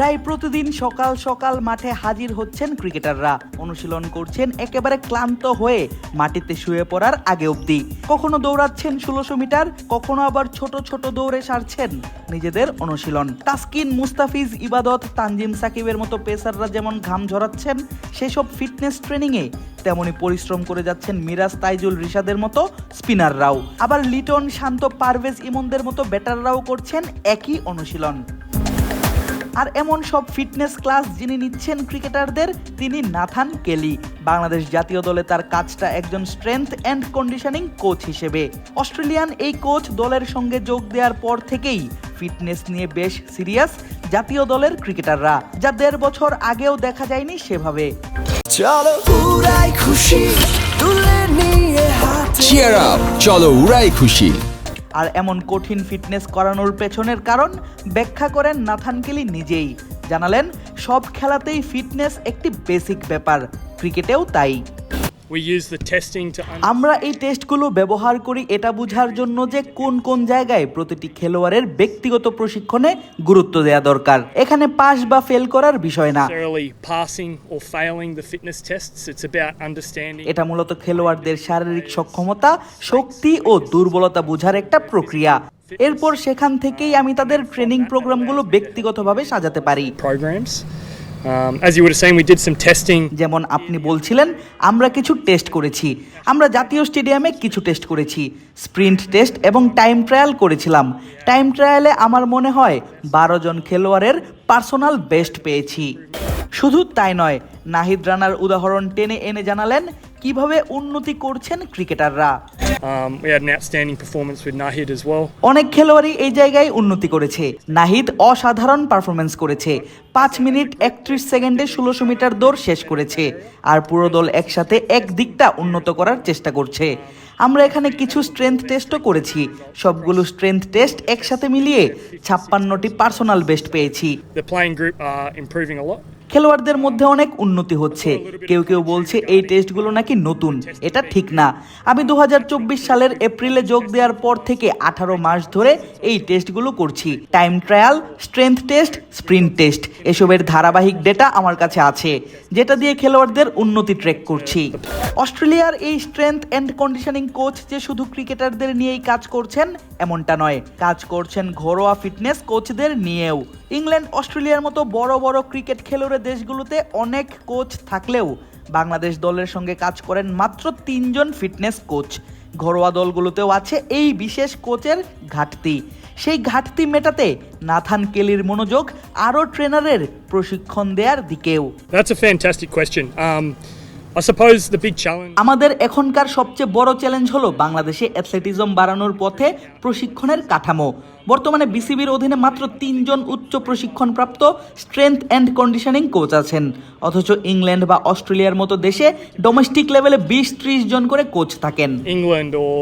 প্রায় প্রতিদিন সকাল সকাল মাঠে হাজির হচ্ছেন ক্রিকেটাররা। অনুশীলন করছেন একেবারে ক্লান্ত হয়ে, মাটিতে শুয়ে পড়ার আগে অবধি। কখনো দৌড়াচ্ছেন ষোলোশো মিটার, কখনো আবার ছোট ছোট দৌড়ে সারছেন নিজেদের অনুশীলন। তাসকিন, মুস্তাফিজ, ইবাদত, তানজিম সাকিবের মতো পেসাররা যেমন ঘাম ঝরাচ্ছেন, সেসব ফিটনেস ট্রেনিংয়ে তেমনি পরিশ্রম করে যাচ্ছেন মিরাজ তাইজুল রিশাদের মতো স্পিনাররাও। আবার লিটন, শান্ত পারভেজ ইমনদের মতো ব্যাটাররাও করছেন একই অনুশীলন। আর এমন সব ফিটনেস ক্লাস যিনি নিচ্ছেন ক্রিকেটারদের তিনি নাথান কেলি। বাংলাদেশ জাতীয় দলে তার কাজটা একজন স্ট্রেংথ অ্যান্ড কন্ডিশনিং কোচ হিসেবে। অস্ট্রেলিয়ান এই কোচ দলের সঙ্গে যোগ দেওয়ার পর থেকেই ফিটনেস নিয়ে বেশ সিরিয়াস জাতীয় দলের ক্রিকেটাররা যা দেড় বছর আগেও দেখা যায়নি সেভাবে। চলো উড়াই খুশি তুলে নিয়ে হাতে চিয়ার আপ চলো উড়াই খুশি। আর এমন কঠিন ফিটনেস করানোর পেছনের কারণ ব্যাখ্যা করেন নাথানকেলি নিজেই। জানালেন, সব খেলাতেই ফিটনেস একটি বেসিক ব্যাপার, ক্রিকেটেও তাই। আমরা এই টেস্টগুলো ব্যবহার করি এটা বোঝার জন্য যে কোন কোন জায়গায় প্রতিটি খেলোয়াড়ের ব্যক্তিগত প্রশিক্ষণে গুরুত্ব দেওয়া দরকার। এখানে পাস বা ফেল করার বিষয় না। এটা মূলত খেলোয়াড়দের শারীরিক সক্ষমতা শক্তি ও দুর্বলতা বোঝার একটা প্রক্রিয়া। এরপর সেখান থেকেই আমি তাদের ট্রেনিং প্রোগ্রামগুলো ব্যক্তিগতভাবে সাজাতে পারি। Um, যেমন আপনি বলছিলেন আমরা কিছু টেস্ট করেছি। আমরা জাতীয় স্টেডিয়ামে কিছু টেস্ট করেছি। স্প্রিন্ট টেস্ট এবং টাইম ট্রায়াল করেছিলাম। টাইম ট্রায়ালে আমার মনে হয় বারো জন খেলোয়াড়ের পার্সোনাল বেস্ট পেয়েছি। শুধু তাই নয় নাহিদ রানার উদাহরণ টেনে এনে জানালেন কীভাবে উন্নতি করছেন ক্রিকেটাররা। Um, we had an outstanding performance with Nahid as well. অনেক খেলোয়াড়ই এই জায়গায় উন্নতি করেছে। নাহিদ অসাধারণ পারফরমেন্স করেছে। পাঁচ মিনিট একত্রিশ সেকেন্ডে ষোলোশো মিটার দৌড় শেষ করেছে। আর পুরো দল একসাথে এক দিকটা উন্নত করার চেষ্টা করছে। আমরা এখানে কিছু স্ট্রেংথ টেস্টও করেছি। সবগুলো স্ট্রেংথ টেস্ট একসাথে মিলিয়ে ছাপ্পান্নটি পার্সোনাল বেস্ট পেয়েছি। The playing group are improving a lot. খেলোয়াড়দের মধ্যে অনেক উন্নতি হচ্ছে। কেউ কেউ বলছে এই টেস্টগুলো নাকি নতুন। এটা ঠিক না। আমি দু হাজার চব্বিশ সালের এপ্রিলে যোগ দেওয়ার পর থেকে আঠারো মাস ধরে এই টেস্টগুলো করছি। Time trial, strength test, sprint test. এসবের ধারাবাহিক ডেটা আমার কাছে আছে, যেটা দিয়ে খেলোয়াড়দের উন্নতি ট্রেক করছি। অস্ট্রেলিয়ার এই স্ট্রেংথ অ্যান্ড কন্ডিশনিং কোচ যে শুধু ক্রিকেটারদের নিয়েই কাজ করছেন, এমনটা নয়। কাজ করছেন ঘরোয়া ফিটনেস কোচদের নিয়েও। ইংল্যান্ড অস্ট্রেলিয়ার মতো বড় বড় ক্রিকেট খেলুড়ে দেশগুলোতে অনেক কোচ থাকলেও বাংলাদেশ দলের সঙ্গে কাজ করেন মাত্র তিনজন ফিটনেস কোচ। ঘরোয়া দলগুলোতেও আছে এই বিশেষ কোচের ঘাটতি। সেই ঘাটতি মেটাতে নাথান কেলির মনোযোগ আরও ট্রেনারের প্রশিক্ষণ দেওয়ার দিকেও। That's a fantastic question. Um, আমাদের এখনকার সবচেয়ে বড় চ্যালেঞ্জ হলো বাংলাদেশে অ্যাথলেটিজম বাড়ানোর পথে প্রশিক্ষণের কাঠামো। বর্তমানে বিসিবির অধীনে মাত্র তিনজন উচ্চ প্রশিক্ষণপ্রাপ্ত স্ট্রেংথ অ্যান্ড কন্ডিশনিং কোচ আছেন। অথচ ইংল্যান্ড বা অস্ট্রেলিয়ার মতো দেশে ডোমেস্টিক লেভেলে বিশ ত্রিশ জন করে কোচ থাকেন। England or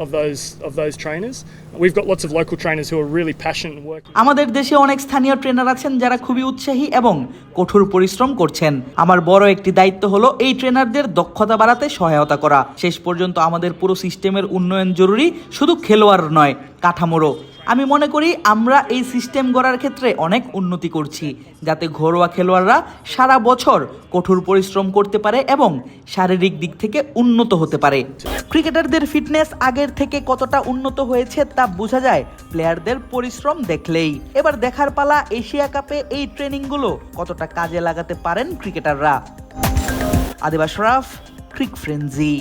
Australia, they've got 20 or 30 of those of those trainers. We've got lots of local trainers who are really passionate and working. আমাদের দেশে অনেক স্থানীয় ট্রেনার আছেন যারা খুবই উৎসাহী এবং কঠোর পরিশ্রম করছেন আমার বড় একটি দায়িত্ব হলো এই ট্রেনারদের দক্ষতা বাড়াতে সহায়তা করা শেষ পর্যন্ত আমাদের পুরো সিস্টেমের উন্নয়ন জরুরি শুধু খেলোয়াড় নয় কাঠামোরও আমি মনে করি আমরা এই সিস্টেম গড়ার ক্ষেত্রে অনেক উন্নতি করছি, যাতে ঘরোয়া খেলোয়াড়রা সারা বছর কঠোর পরিশ্রম করতে পারে এবং শারীরিক দিক থেকে উন্নত হতে পারে। ক্রিকেটারদের ফিটনেস আগের থেকে কতটা উন্নত হয়েছে তা বোঝা যায় প্লেয়ারদের পরিশ্রম দেখলেই। এবার দেখার পালা এশিয়া কাপে এই ট্রেনিংগুলো কতটা কাজে লাগাতে পারেন ক্রিকেটাররা। আদিবা শরাফ ক্রিক ফ্রেন্জি